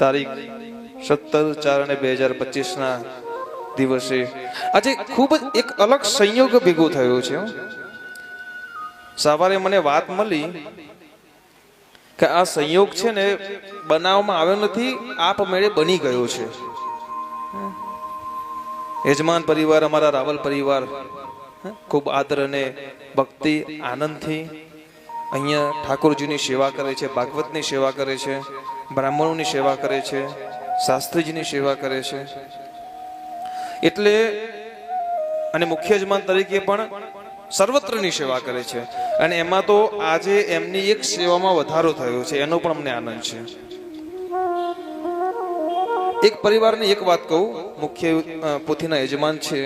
તારીખ સત્તર ચાર અને બે હજાર પચીસના દિવસે. આજે ખૂબ જ એક અલગ સંયોગ ભેગો થયો છે સવારે મને વાત મળી કે આ સંયોગ છે ને બનાવવામાં આવ્યો નથી આપમેળે બની ગયો છે. યજમાન પરિવાર, અમારા રાવલ પરિવાર ખૂબ આદર અને ભક્તિ, આનંદથી અહીંયા ઠાકોરજીની સેવા કરે છે, ભાગવતની સેવા કરે છે, બ્રાહ્મણોની સેવા કરે છે, શાસ્ત્રીજીની સેવા કરે છે. એટલે અને મુખ્ય યજમાન તરીકે પણ સર્વત્રની સેવા કરે છે. અને એમાં તો આજે એમની એક સેવામાં વધારો થયો છે, એનો પણ અમને આનંદ છે. એક પરિવારની એક વાત કહું, મુખ્ય પોથીના યજમાન છે.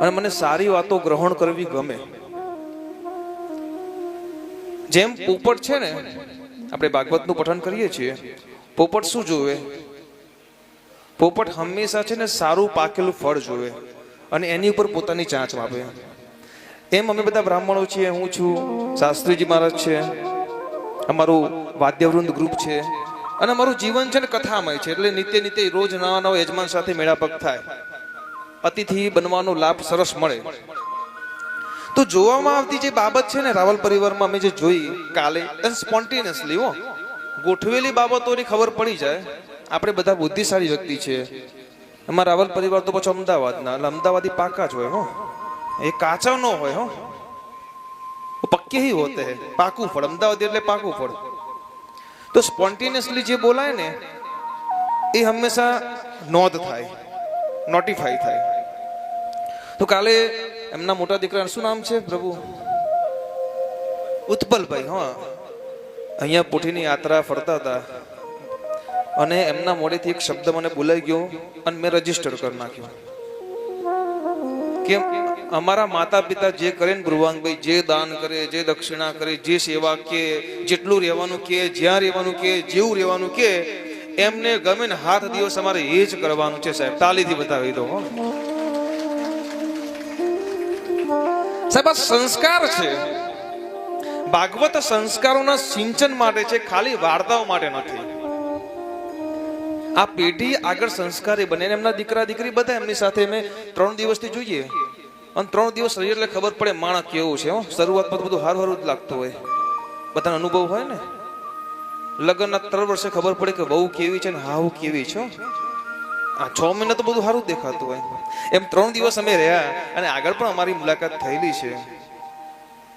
અને મને સારી વાતો ગ્રહણ કરવી ગમે. જેમ પોપટ છે ને, આપણે ભાગવતનું પઠન કરીએ છીએ, પોપટ શું જોવે પોપટ હંમેશા છે ને સારું પાકેલું ફળ જોવે અને એની ઉપર પોતાની ચાંચ માપે. એમ અમે બધા બ્રાહ્મણો છીએ, હું છું, શાસ્ત્રીજી મહારાજ છે, અમારું વાદ્યવૃંદ ગ્રુપ છે, અને અમારું જીવન છે ને કથામય છે, એટલે નિત્ય નિત્ય રોજ નવા નવા યજમાન સાથે મેળાપક થાય. અતિથિ બનવાનો લાભ સરસ મળે. તો જોવામાં આવતી જે બાબત છે ને રાવલ પરિવારમાં અમે જે જોઈ કાલે સ્પોન્ટેનિયસલી હો, ગોઠવેલી બાબતોની ખબર પડી જાય. આપણે બધા બુદ્ધિશાળી વ્યક્તિ છે અમારા રાવલ પરિવાર તો પછી અમદાવાદના, એટલે અમદાવાદી પાકા જ હોય, હો. એ કાચા નો હોય, હો. પક્કે હી હોતે હે. પાકું ફળ, અમદાવાદ એટલે પાકું ફળ. તો સ્પોન્ટેનિયસલી જે બોલાય ને, એ હંમેશા નોંધ થાય નોટિફાઈ થાય. તો કાલે એમના મોટા દીકરા શું નામ છે, પ્રભુ? ઉત્પલભાઈ, હા. અહીંયા પોઠીની યાત્રા ફરતા હતા. અને એમના મોડેથી એક શબ્દ મને બોલાઈ ગયો અને મેં રજિસ્ટર કરી નાખ્યો. કે અમારા માતા પિતા જે કરે ને ભ્રુવાંગભાઈ જે દાન કરે, જે દક્ષિણા કરે, જે સેવા કે, જેટલું રહેવાનું કે, જ્યાં રહેવાનું કે, જેવું રહેવાનું કે, એમને ગમે ને હાથ દિવસ અમારે એ જ કરવાનું છે સાહેબ. તાલીથી બતાવી દો સાહેબ, આ સંસ્કાર છે. ભાગવત સંસ્કારોના સિંચન માટે છે, ખાલી વાર્તાઓ માટે નથી. આ પેઢી આગળ સંસ્કારી બને એમના દીકરા દીકરી બધા એમની સાથે અમે ત્રણ દિવસથી જોઈએ. અને ત્રણ દિવસ રહીએ એટલે ખબર પડે માણસ કેવું છે, હો. શરૂઆતમાં બધું હારું હારું જ લાગતું હોય. બધાનો અનુભવ હોય ને. લગ્નના ત્રણ વર્ષે ખબર પડે કે વહુ કેવી છે ને હાવ કેવી છે. આ છ મહિના તો બધું સારું દેખાતું હોય. એમ ત્રણ દિવસ અમે રહ્યા અને આગળ પણ અમારી મુલાકાત થયેલી છે.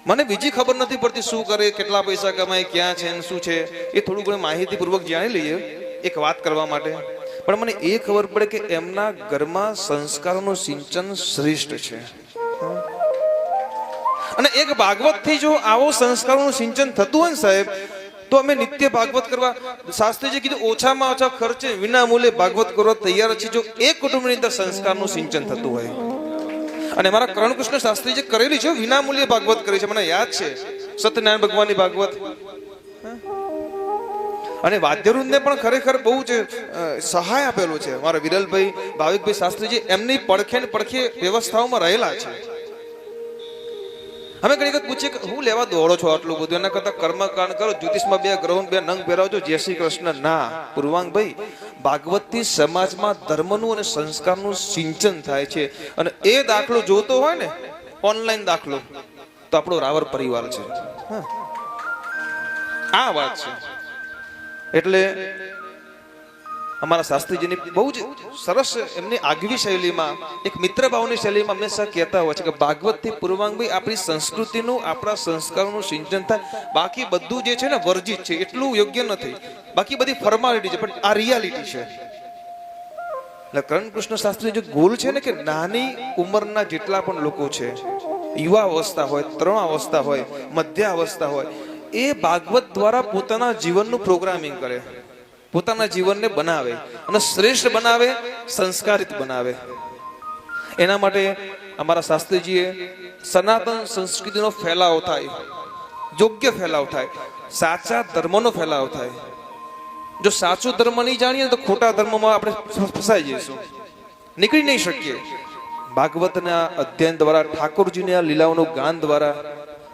મને બીજી ખબર નથી પડતી શું કરે, કેટલા પૈસા કમાય, ક્યાં છે ને શું છે, એ થોડું ઘણું માહિતીપૂર્વક જાણી લઈએ, એક વાત કરવા માટે. પણ મને એ ખબર પડે કે એમના ઘરમાં સંસ્કારોનું સિંચન શ્રેષ્ઠ છે. અને એક ભાગવતથી જો આવો સંસ્કારોનું સિંચન થતું હોય ને સાહેબ તો અમે નિત્ય ભાગવત કરવા શાસ્ત્રીજી કીધું, ઓછામાં ઓછા ખર્ચે વિના મૂલ્યે ભાગવત કરવા તૈયાર છે જો એક કુટુંબની અંદર સંસ્કારનું સિંચન થતું હોય. અને મારા કરણ કૃષ્ણ શાસ્ત્રીજી કરેલી છે વિના મૂલ્યે ભાગવત કરી છે. મને યાદ છે, સત્યનારાયણ ભગવાનની ભાગવત. અને વાદ્યવૃંદને પણ ખરેખર બહુ જ સહાય આપેલો છે. મારા વિરલભાઈ, ભાવિકભાઈ શાસ્ત્રીજી એમની પડખે પડખે વ્યવસ્થાઓમાં રહેલા છે. અમે ઘણી વખત પૂછીએ કે હું લેવા દોડો છો આટલું બધું? એના કરતા કર્મકાંડ કરો, જ્યોતિષમાં બે ગ્રહો બે નંગ પહેરાવજો. જય શ્રી કૃષ્ણ. ના પૂર્વાંગભાઈ ભાગવતથી સમાજમાં ધર્મનું અને સંસ્કારનું સિંચન થાય છે. અને એ દાખલો જોતો હોય ને, ઓનલાઈન દાખલો, તો આપણો રાવર પરિવાર છે. આ વાત છે. એટલે અમારા શાસ્ત્રીજીની બહુ જ સરસ એમની આગવી શૈલીમાં, એક મિત્ર ભાવની શૈલીમાં હંમેશા કહેતા હોય છે કે ભાગવતથી પૂર્વાંગભાઈ આપણી સંસ્કૃતિનું, આપણા સંસ્કારોનું સિંચન થાય. બાકી બધું જે છે ને વર્જિત છે, એટલું યોગ્ય નથી. બાકી બધી ફોર્માલિટી છે, પણ આ રિયાલિટી છે. એટલે કરણ કૃષ્ણ શાસ્ત્રી જે ગોલ છે ને કે નાની ઉંમરના જેટલા પણ લોકો છે, યુવા અવસ્થા હોય, તરુણ અવસ્થા હોય, મધ્ય અવસ્થા હોય, એ ભાગવત દ્વારા પોતાના જીવનનું પ્રોગ્રામિંગ કરે. પોતાના જીવનને બનાવે અને શ્રેષ્ઠ બનાવે, સંસ્કારિત બનાવે. એના માટે અમારા શાસ્ત્રીજીએ સનાતન સંસ્કૃતિનો ફેલાવ થાય, યોગ્ય ફેલાવ થાય, સાચા ધર્મનો ફેલાવ થાય. જો સાચો ધર્મ નહીં જાણીએ તો ખોટા ધર્મમાં આપણે ફસાઈ જઈશું. નીકળી નહીં શકીએ. ભાગવતના અધ્યયન દ્વારા, ઠાકોરજીની લીલાઓનું ગાન દ્વારા,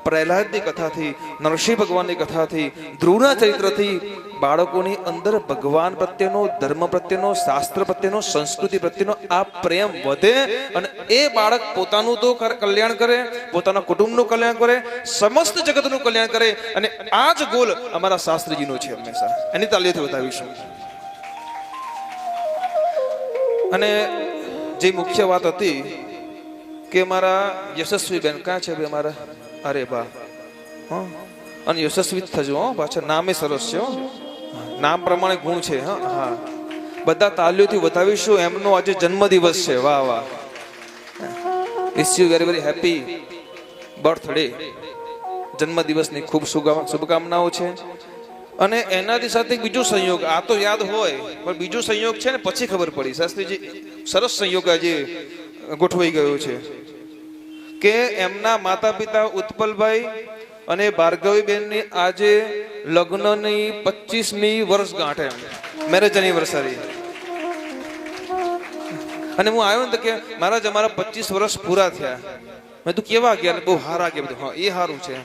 પ્રહલાદની કથાથી, નરસિંહ ભગવાનની કથાથી, ધ્રુવના ચરિત્રથી બાળકોની અંદર ભગવાન પ્રત્યેનો, ધર્મ પ્રત્યેનો, શાસ્ત્ર પ્રત્યેનો, સંસ્કૃતિ પ્રત્યેનો આ પ્રેમ વધે અને એ બાળક પોતાનું તો કલ્યાણ કરે, પોતાના કુટુંબનું કલ્યાણ કરે, સમસ્ત જગતનું કલ્યાણ કરે અને આ જ ગોલ અમારા શાસ્ત્રીજીનો છે હંમેશા. એની તાલીથી બતાવીશું. અને જે મુખ્ય વાત હતી કે મારા યશસ્વી બેન, ક્યાં છે બે મારા? અરે બા હં? અને યશસ્વી થજો પાછા નામે સરસ છે હો. નામ પ્રમાણે ગુણ છે, હા હા. બધા તાલીઓથી વધાવીશું, એમનો આજે જન્મદિવસ છે, વાહ વાહ. Wish you very very happy birthday જન્મદિવસની ખૂબ શુભકામનાઓ છે. અને એનાથી સાથે બીજો સંયોગ, આ તો યાદ હોય, પણ બીજો સંયોગ છે ને, પછી ખબર પડી. શાસ્ત્રીજી, સરસ સંયોગ આજે ગોઠવાઈ ગયો છે. કે એમના માતા પિતા ઉત્પલભાઈ અને ભાર્ગવીબેનની આજે લગ્નની પચીસમી વર્ષગાંઠ એમ. મેરેજ એનિવર્સરી અને હું આવ્યો ને તો કે મારા જ અમારા પચીસ વર્ષ પૂરા થયા. મેં તું કેવા ગયા બહુ હારા ગયા બધું. હા, એ સારું છે.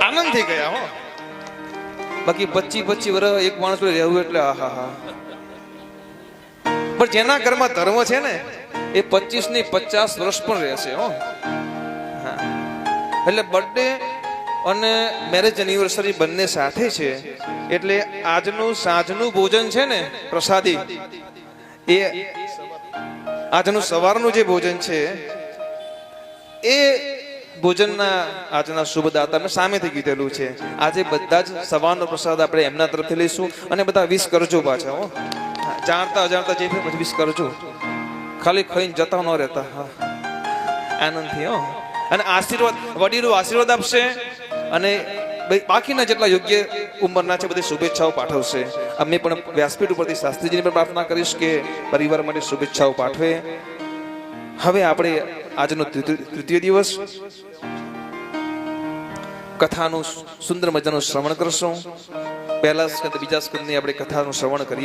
આનંદ થઈ ગયા, હો. બાકી પચી પચી વર્ષ એક માણસ રહેવું એટલે આહા હા. પણ જેના ઘરમાં ધર્મ છે ને, એ પચીસની પચાસ વર્ષ પણ રહેશે, હા. એટલે બર્થડે અને મેરેજ એનિવર્સરી બંને સાથે છે. એટલે આજનું સાંજનું ભોજન છે ને, પ્રસાદી, એ આજનું સવારનું જે ભોજન છે, એ ભોજનના આજના શુભ દાતા મેં સામેથી કીધેલું છે. આજે બધા જ સવારનો પ્રસાદ આપણે એમના તરફથી લઈશું અને બધા વિશ કરજો પાછા, હો. જાણતા અજાણતા જે વિશ કરજો. ખાલી ખાઈને જતા ન રહેતા, હા. આનંદથી, હો. અને આશીર્વાદ, વડીલો આશીર્વાદ આપશે અને બાકીના જેટલા યોગ્ય ઉંમરના છે, બધી શુભેચ્છાઓ પાઠવશે. અમે પણ વ્યાસપીઠ ઉપરથી શાસ્ત્રીજીને પણ પ્રાર્થના કરીશ કે પરિવાર માટે શુભેચ્છાઓ પાઠવે. હવે આપણે આજનો તૃતીય દિવસ. કથાનું સુંદર મજાનું શ્રવણ કરશું. પહેલા સ્કંદ, બીજા સ્કંદની આપણે કથાનું શ્રવણ કરીએ.